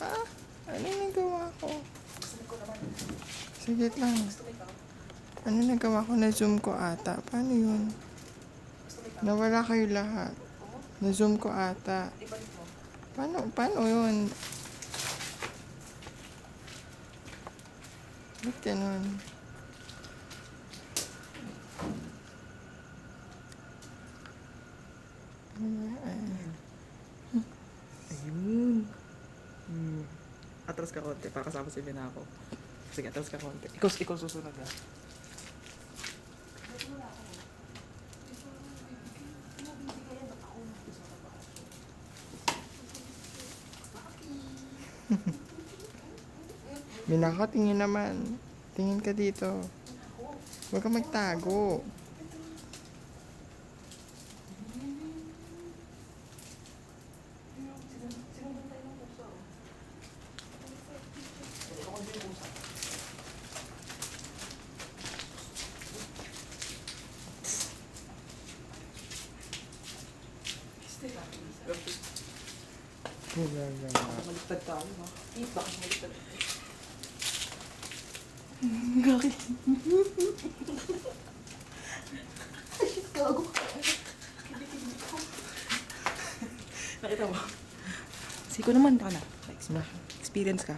Ano yung nagawa ko? Sige lang. Ano nagawa ko? Na-zoom ko ata. Paano yun? Nawala kayo lahat. Na-zoom ko ata. Paano, paano yun? Ba't ganun? Ayun. Atras ka konti para kasama si Binako. Sige, atras ka konti. Ikaw, ikaw susunod ah. Minako, tingin naman. Tingin ka dito. Huwag ka magtago. Maligtad tayo ha. Eh, bakit maligtad? Nakita mo? Siko naman ka na. Experience ka.